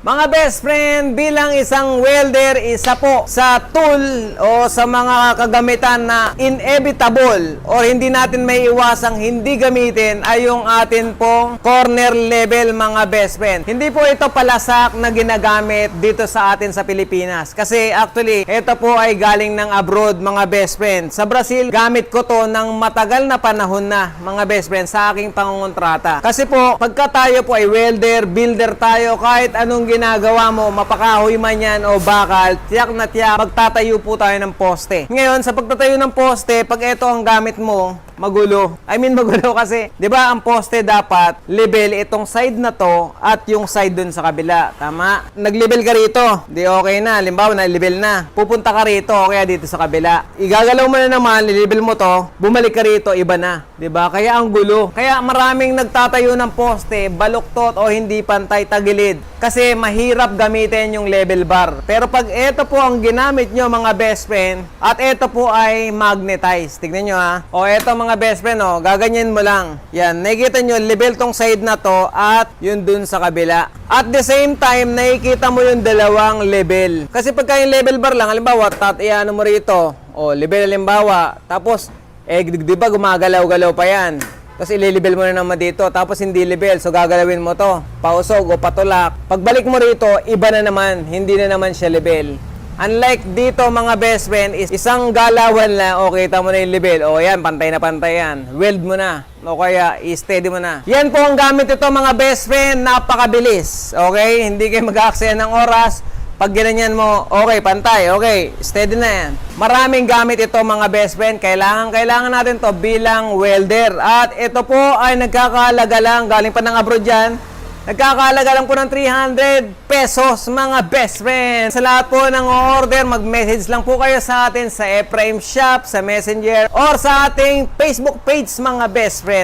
Mga best friend, bilang isang welder, isa po sa tool o sa mga kagamitan na inevitable or hindi natin may iwasang hindi gamitin ay yung atin pong corner level mga best friend. Hindi po ito palasak na ginagamit dito sa atin sa Pilipinas. Kasi actually, ito po ay galing ng abroad mga best friend. Sa Brazil, gamit ko to ng matagal na panahon na mga best friend sa aking pangungontrata. Kasi po, pagka tayo po ay welder, builder tayo, kahit anong ginagawa mo, mapakahoy man yan o bakal, tiyak na tiyak, magtatayo po tayo ng poste. Ngayon, sa pagtatayo ng poste, pag ito ang gamit mo, magulo. I mean magulo kasi, 'di ba ang poste dapat level itong side na to at yung side dun sa kabila. Tama? Nag-level ka rito, di okay na. Limbawa na level na. Pupunta ka rito o kaya dito sa kabila. Igagalaw mo na naman, level mo to, bumalik ka rito, iba na. 'Di ba? Kaya ang gulo. Kaya maraming nagtatayo ng poste, baluktot o hindi pantay tagilid. Kasi mahirap gamitin yung level bar. Pero pag ito po ang ginamit nyo mga best friend, at ito po ay magnetized. Tignan nyo ha. O ito mga best friend, o, gaganyan mo lang. Yan, nakikita nyo, level tong side na to at yun dun sa kabila. At the same time, nakikita mo yung dalawang level. Kasi pagka yung level bar lang, halimbawa, tat, iano mo rito, o level halimbawa, tapos, eh, di ba gumagalaw-galaw pa yan. Tapos ililibel mo na naman dito. Tapos hindi libel. So gagalawin mo to. Pausog o patulak. Pagbalik mo rito, iba na naman. Hindi na naman siya libel. Unlike dito mga best friend, is isang galawan lang, o kita mo na yung libel. O yan, pantay na pantay yan. Weld mo na. O kaya, i-steady mo na. Yan po ang gamit ito mga best friend. Napakabilis. Okay? Hindi kayo mag-aaksaya ng oras. Pag ginanyan mo, okay, pantay, okay, steady na yan. Maraming gamit ito mga best friend. Kailangan, kailangan natin to bilang welder. At ito po ay nagkakahalaga lang, galing pa ng abroad yan. Nagkakahalaga lang po ng 300 pesos mga best friend. Sa lahat po ng order, mag-message lang po kayo sa atin sa Ephraim Shop, sa Messenger, or sa ating Facebook page mga best friend.